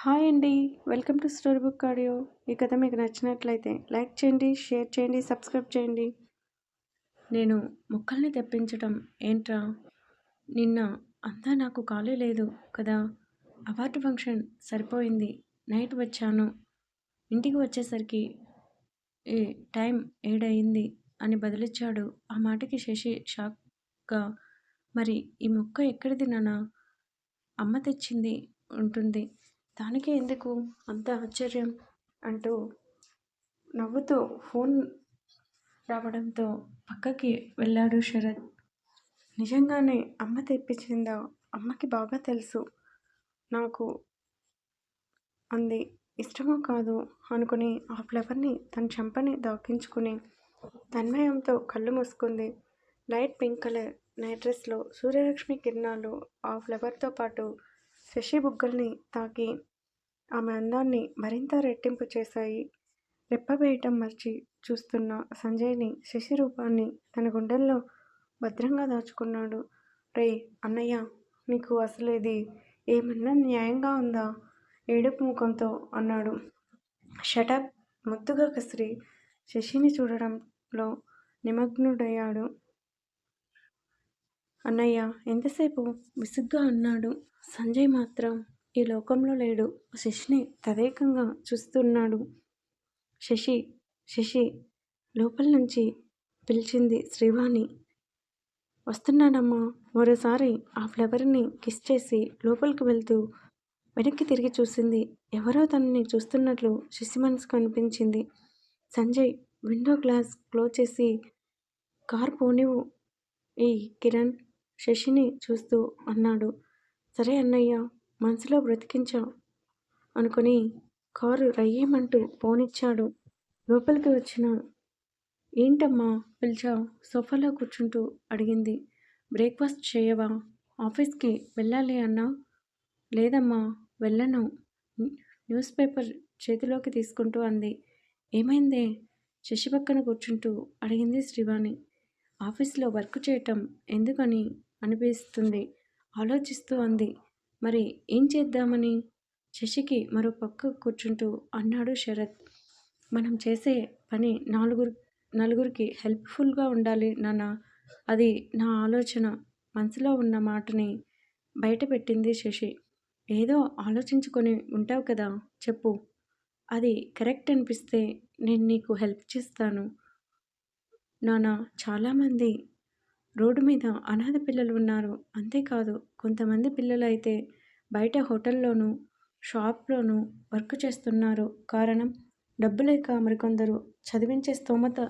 Hi అండి. Welcome to story book audio. ఈ కథ మీకు నచ్చినట్లయితే లైక్ చేయండి షేర్ చేయండి సబ్స్క్రైబ్ చేయండి. నేను మొక్కల్ని తెప్పించడం ఏంట్రా? నిన్న అంతా నాకు ఖాళీ లేదు కదా. అవార్డు ఫంక్షన్ సరిపోయింది. నైట్ వచ్చాను. ఇంటికి వచ్చేసరికి ఏ టైం ఏడయింది అని బదిలిచ్చాడు. ఆ మాటకి శశి షాక్గా మరి ఈ మొక్క ఎక్కడిది నాన్న? అమ్మ తెచ్చింది ఉంటుంది. దానికే ఎందుకు అంత ఆశ్చర్యం? అంటూ నవ్వుతూ ఫోన్ రావడంతో పక్కకి వెళ్ళాడు శరత్. నిజంగానే అమ్మ తెప్పించిందా? అమ్మకి బాగా తెలుసు. నాకు అంది. ఇష్టమో కాదు అనుకుని ఆ ఫ్లవర్ని తన చెంపని దాకించుకుని తన్మయంతో కళ్ళు మూసుకుంది. లైట్ పింక్ కలర్ నైట్ డ్రెస్లో సూర్యలక్ష్మి కిరణాలు ఆ ఫ్లవర్తో పాటు శశి బుగ్గల్ని తాకి ఆమె అందాన్ని మరింత రెట్టింపు చేశాయి. రెప్పవేయటం మర్చి చూస్తున్న సంజయ్ని శశి రూపాన్ని తన గుండెల్లో భద్రంగా దాచుకున్నాడు. రే అన్నయ్య నీకు అసలు ఇది ఏమన్నా న్యాయంగా ఉందా? ఏడుపు ముఖంతో అన్నాడు. షటప్ ముద్దుగా కసిరి శశిని చూడడంలో నిమగ్నుడయ్యాడు. అన్నయ్య ఎంతసేపు? విసుగ్గా అన్నాడు సంజయ్ మాత్రం. ఈ లోకంలో లేడు. శశిని తదేకంగా చూస్తున్నాడు. శశి శశి లోపల నుంచి పిలిచింది శ్రీవాణి. వస్తున్నానమ్మా. మరోసారి ఆ ఫ్లవర్ని కిస్ చేసి లోపలికి వెళ్తూ వెనక్కి తిరిగి చూసింది ఎవరో తనని చూస్తున్నట్లు శశి మనసుకు అనిపించింది. సంజయ్ విండో గ్లాస్ క్లోజ్ చేసి కార్ పోనివు ఈ కిరణ్ శశిని చూస్తూ అన్నాడు. సరే అన్నయ్య. మనసులో బ్రతికించా అనుకుని కారు రయ్యేమంటూ పోనిచ్చాడు. లోపలికి వచ్చిన ఏంటమ్మా పిలిచా సోఫాలో కూర్చుంటూ అడిగింది. బ్రేక్ఫాస్ట్ చేయవా? ఆఫీస్కి వెళ్ళాలి అన్నా? లేదమ్మా వెళ్ళను. న్యూస్ పేపర్ చేతిలోకి తీసుకుంటూ అంది. ఏమైందే? శశి పక్కన కూర్చుంటూ అడిగింది శ్రీవాణి. ఆఫీస్లో వర్క్ చేయటం ఎందుకని అనిపిస్తుంది? ఆలోచిస్తూ అంది. మరి ఏం చేద్దామని? శశికి మరో పక్క కూర్చుంటూ అన్నాడు శరత్. మనం చేసే పని నాలుగురు నలుగురికి హెల్ప్ఫుల్గా ఉండాలి నాన్న. అది నా ఆలోచన. మనసులో ఉన్న మాటని బయటపెట్టింది శశి. ఏదో ఆలోచించుకొని ఉంటావు కదా చెప్పు. అది కరెక్ట్ అనిపిస్తే నేను నీకు హెల్ప్ చేస్తాను. నాన్న చాలామంది రోడ్డు మీద అనాథ పిల్లలు ఉన్నారు. అంతేకాదు కొంతమంది పిల్లలు అయితే బయట హోటల్లోనూ షాప్లోనూ వర్క్ చేస్తున్నారు. కారణం డబ్బు లేక మరికొందరు చదివించే స్తోమత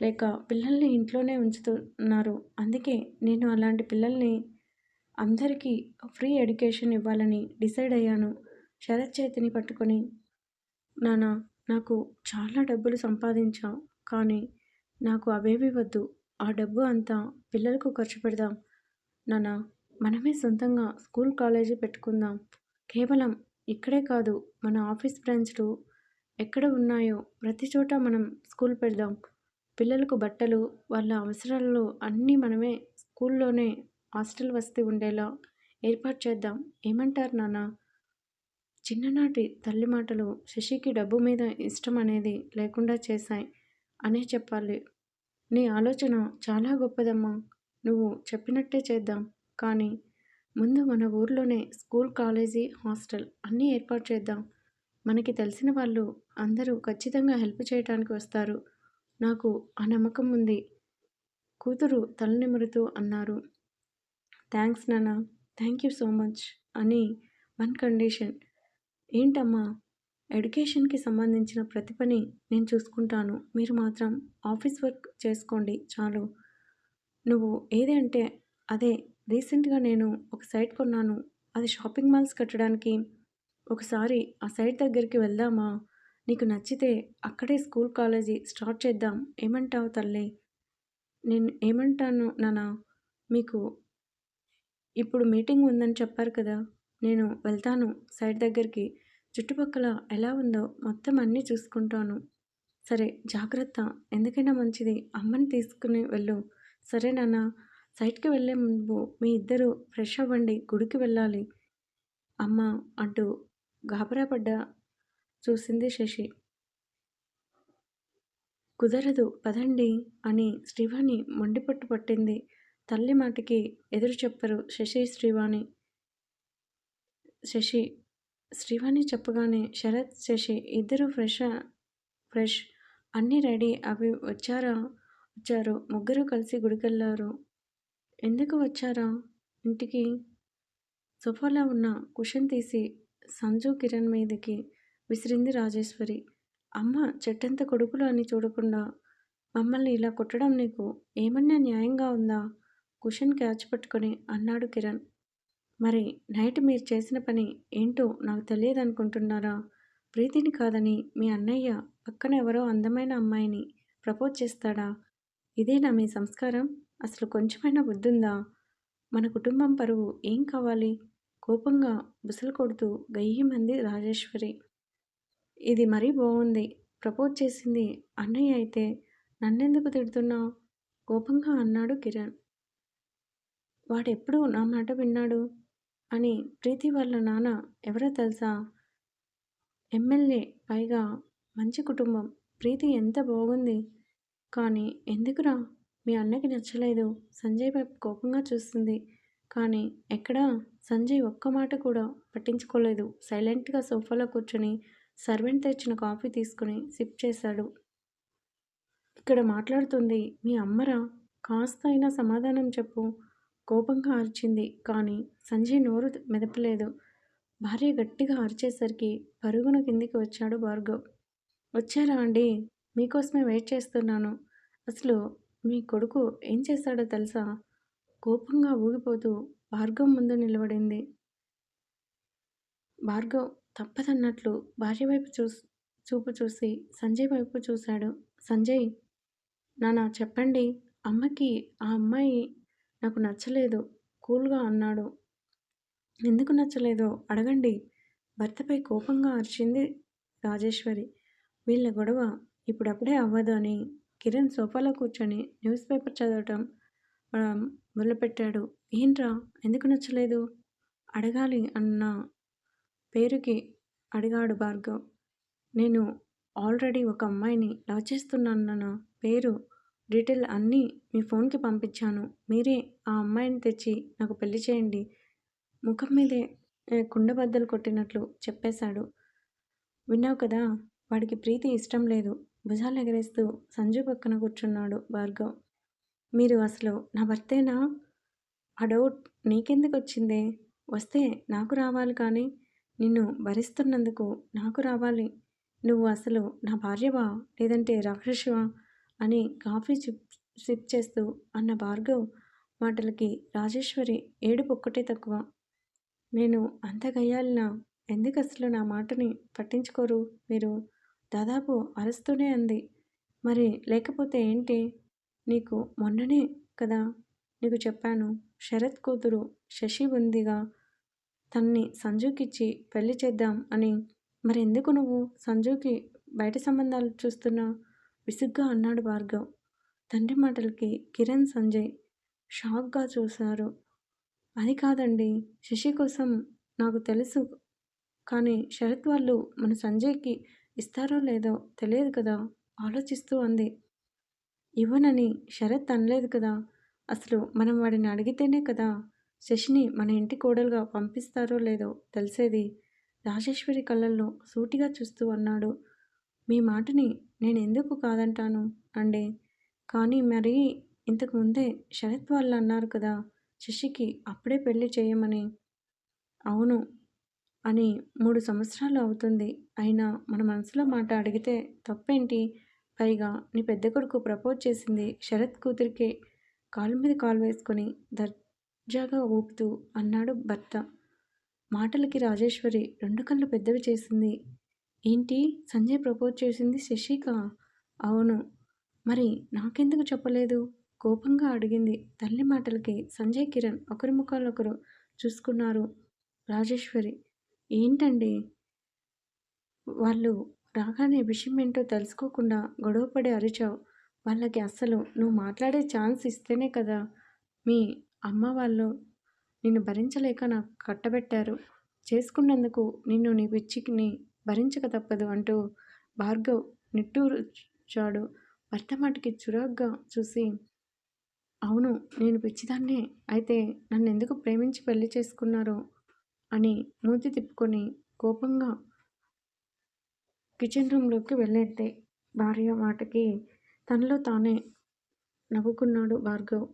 లేక పిల్లల్ని ఇంట్లోనే ఉంచుతున్నారు. అందుకే నేను అలాంటి పిల్లల్ని అందరికీ ఫ్రీ ఎడ్యుకేషన్ ఇవ్వాలని డిసైడ్ అయ్యాను. శరత్ చేతిని పట్టుకొని నాన్న నాకు చాలా డబ్బులు సంపాదించాం కానీ నాకు అవేవి వద్దు. ఆ డబ్బు అంతా పిల్లలకు ఖర్చు పెడదాం. నాన్న మనమే సొంతంగా స్కూల్ కాలేజీ పెట్టుకుందాం. కేవలం ఇక్కడే కాదు మన ఆఫీస్ బ్రాంచ్లు ఎక్కడ ఉన్నాయో ప్రతి చోట మనం స్కూల్ పెడదాం. పిల్లలకు బట్టలు వాళ్ళ అవసరాలు అన్నీ మనమే స్కూల్లోనే హాస్టల్ వసతి ఉండేలా ఏర్పాటు చేద్దాం. ఏమంటారు నాన్న? చిన్ననాటి తల్లి మాటలు శశికి డబ్బు మీద ఇష్టం అనేది లేకుండా చేశాయి అనే చెప్పాలి. నీ ఆలోచన చాలా గొప్పదమ్మా. నువ్వు చెప్పినట్టే చేద్దాం. కానీ ముందు మన ఊర్లోనే స్కూల్ కాలేజీ హాస్టల్ అన్నీ ఏర్పాటు చేద్దాం. మనకి తెలిసిన వాళ్ళు అందరూ ఖచ్చితంగా హెల్ప్ చేయడానికి వస్తారు. నాకు ఆ నమ్మకం ఉంది. కూతురు తలనిమురుతూ అన్నారు. థ్యాంక్స్ నాన్న. థ్యాంక్ యూ సో మచ్ అని వన్ కండిషన్. ఏంటమ్మా? ఎడ్యుకేషన్కి సంబంధించిన ప్రతి పని నేను చూసుకుంటాను. మీరు మాత్రం ఆఫీస్ వర్క్ చేసుకోండి చాలు. నువ్వు ఏది అంటే అదే. రీసెంట్గా నేను ఒక సైట్ కొన్నాను. అది షాపింగ్ మాల్స్ కట్టడానికి. ఒకసారి ఆ సైట్ దగ్గరికి వెళ్దామా? నీకు నచ్చితే అక్కడే స్కూల్ కాలేజీ స్టార్ట్ చేద్దాం. ఏమంటావు తల్లి? నేను ఏమంటాను నానా? మీకు ఇప్పుడు మీటింగ్ ఉందని చెప్పారు కదా. నేను వెళ్తాను సైట్ దగ్గరికి. చుట్టుపక్కల ఎలా ఉందో మొత్తం అన్నీ చూసుకుంటాను. సరే జాగ్రత్త. ఎందుకైనా మంచిది. అమ్మని తీసుకుని వెళ్ళు. సరే నాన్న. సైట్కి వెళ్ళే ముందు మీ ఇద్దరు ఫ్రెష్ అవ్వండి. గుడికి వెళ్ళాలి. అమ్మ అంటూ గాబరాపడ్డ చూసింది శశి. కుదరదు పదండి అని శ్రీవాణి మొండిపట్టు పట్టింది. తల్లి మాటకి ఎదురు చెప్పరు శశి శ్రీవాణి. శశి శ్రీవాణి చెప్పగానే శరత్ శశి ఇద్దరు ఫ్రెష్ ఫ్రెష్ అన్నీ రెడీ. అవి వచ్చారా? వచ్చారు. ముగ్గురు కలిసి గుడికెళ్ళారు ఎందుకు వచ్చారా? ఇంటికి? సోఫాలో ఉన్న కుషన్ తీసి సంజు కిరణ్ మీదకి విసిరింది రాజేశ్వరి. అమ్మ చెట్టంత కొడుకులు అని చూడకుండా మమ్మల్ని ఇలా కొట్టడం నీకు ఏమన్నా న్యాయంగా ఉందా? కుషన్ క్యాచ్ పట్టుకొని అన్నాడు కిరణ్. మరి నైట్ మీరు చేసిన పని ఏంటో నాకు తెలియదు అనుకుంటున్నారా ప్రీతిని కాదని మీ అన్నయ్య పక్కన ఎవరో అందమైన అమ్మాయిని ప్రపోజ్ చేస్తాడా? ఇదేనా మీ సంస్కారం? అసలు కొంచెమైనా బుద్ధుందా? మన కుటుంబం పరువు ఏం కావాలి? కోపంగా బుసలు కొడుతూ గయ్యమంది రాజేశ్వరి. ఇది మరీ బాగుంది ప్రపోజ్ చేసింది అన్నయ్య అయితే నన్నెందుకు తిడుతున్నావు? కోపంగా అన్నాడు కిరణ్. వాడెప్పుడు నా మాట విన్నాడు? అని ప్రీతి వాళ్ళ నాన్న ఎవరో తెలుసా? ఎమ్మెల్యే పైగా మంచి కుటుంబం. ప్రీతి ఎంత బాగుంది. కానీ ఎందుకురా? మీ అన్నకి నచ్చలేదు. సంజయ్ వైపు కోపంగా చూస్తుంది. కానీ ఎక్కడా? సంజయ్ ఒక్క మాట కూడా పట్టించుకోలేదు. సైలెంట్గా సోఫాలో కూర్చొని సర్వెంట్ తెచ్చిన కాఫీ తీసుకుని సిప్ చేశాడు. ఇక్కడ మాట్లాడుతుంది మీ అమ్మరా? కాస్త అయినా సమాధానం చెప్పు. కోపంగా అరిచింది. కానీ సంజయ్ నోరు మెదపలేదు. భార్య గట్టిగా అరిచేసరికి పరుగున కిందికి వచ్చాడు భార్గవ్. వచ్చారా అండి? మీకోసమే వెయిట్ చేస్తున్నాను. అసలు మీ కొడుకు ఏం చేశాడో తెలుసా? కోపంగా ఊగిపోతూ భార్గవ్ ముందు నిలబడింది. భార్గవ్ తప్పదన్నట్లు భార్య వైపు చూ చూపు చూసి సంజయ్ వైపు చూశాడు. సంజయ్ నానా చెప్పండి. అమ్మకి ఆ అమ్మాయి నాకు నచ్చలేదు. కూల్గా అన్నాడు. ఎందుకు నచ్చలేదో అడగండి. భర్తపై కోపంగా అరిచింది రాజేశ్వరి. వీళ్ళ గొడవ ఇప్పుడప్పుడే అవ్వదు అని కిరణ్ సోఫాలో కూర్చొని న్యూస్ పేపర్ చదవటం మొదలుపెట్టాడు. ఏంట్రా? ఎందుకు నచ్చలేదు? అడగాలి అన్న పేరుకి అడిగాడు భార్గవ్. నేను ఆల్రెడీ ఒక అమ్మాయిని లవ్ చేస్తున్నానన్న పేరు డీటెయిల్ అన్నీ మీ ఫోన్కి పంపించాను. మీరే ఆ అమ్మాయిని తెచ్చి నాకు పెళ్ళి చేయండి. ముఖం మీదే కుండబద్దలు కొట్టినట్లు చెప్పేశాడు. విన్నావు కదా వాడికి ప్రీతి ఇష్టం లేదు. భుజాలు ఎగరేస్తూ సంజు పక్కన కూర్చున్నాడు భార్గవ్. మీరు అసలు నా భర్తేనా? ఆ డౌట్ నీకెందుకు వచ్చిందే? వస్తే నాకు రావాలి కానీ నిన్ను భరిస్తున్నందుకు నాకు రావాలి. నువ్వు అసలు నా భార్యవా? లేదంటే రాక్షసివా? అని కాఫీ సిప్ సిప్ చేస్తూ అన్న భార్గవ్ మాటలకి రాజేశ్వరి ఏడుపు ఒక్కటే తక్కువ. నేను అంత గయ్యాలినా ఎందుకు అసలు నా మాటని పట్టించుకోరు మీరు? దాదాపు అరుస్తూనే అంది. మరి లేకపోతే ఏంటి? నీకు మొన్ననే కదా నీకు చెప్పాను శరత్ కూతురు శశి ఉందిగా తన్ని సంజుకిచ్చి పెళ్ళి చేద్దాం అని. మరి ఎందుకు నువ్వు సంజుకి బయట సంబంధాలు చూస్తున్నా? విసుగ్గా అన్నాడు భార్గవ్. తండ్రి మాటలకి కిరణ్ సంజయ్ షాక్గా చూశారు. అది కాదండి శశి కోసం నాకు తెలుసు. కానీ శరత్ వాళ్ళు మన సంజయ్కి ఇస్తారో లేదో తెలియదు కదా ఆలోచిస్తూ అంది. ఇవ్వనని శరత్ అనలేదు కదా. అసలు మనం వాడిని అడిగితేనే కదా శశిని మన ఇంటి కోడలుగా పంపిస్తారో లేదో తెలిసేది. రాజేశ్వరి కళ్ళల్లో సూటిగా చూస్తూ అన్నాడు మీ మాటని నేను ఎందుకు కాదంటాను? అండి. కానీ మరి ఇంతకు ముందే శరత్ వాళ్ళు అన్నారు కదా శశికి అప్పుడే పెళ్ళి చేయమని. అవును అని మూడు సంవత్సరాలు అవుతుంది. అయినా మన మనసులో మాట అడిగితే తప్పేంటి? పైగా నీ పెద్ద కొడుకు ప్రపోజ్ చేసింది శరత్ కూతురికే కాలు మీద కాలు వేసుకొని దర్జాగా ఊపుతూ అన్నాడు భర్త. మాటలకి రాజేశ్వరి రెండు కళ్ళు పెద్దవి చేసింది ఏంటి? సంజయ్ ప్రపోజ్ చేసింది శశిక? అవును. మరి నాకెందుకు చెప్పలేదు? కోపంగా అడిగింది తల్లి మాటలకి. సంజయ్ కిరణ్ ఒకరి ముఖాలొకరు చూసుకున్నారు రాజేశ్వరి. ఏంటండి? వాళ్ళు రాగానే విషయం ఏంటో తెలుసుకోకుండా గొడవపడి అరిచావు. వాళ్ళకి అస్సలు నువ్వు మాట్లాడే ఛాన్స్ ఇస్తేనే కదా. మీ అమ్మ వాళ్ళు నిన్ను భరించలేక నాకు కట్టబెట్టారు. చేసుకున్నందుకు నిన్ను నీ పిచ్చికిని భరించక తప్పదు అంటూ భార్గవ్ నిట్టూర్చాడు. భర్త మాటికి చురాగ్గా చూసి అవును నేను పిచ్చిదాన్నే. అయితే నన్ను ఎందుకు ప్రేమించి పెళ్ళి చేసుకున్నారు? అని మూతి తిప్పుకొని కోపంగా కిచెన్ రూమ్లోకి వెళ్ళేస్తే భార్య మాటకి తనలో తానే నవ్వుకున్నాడు భార్గవ్.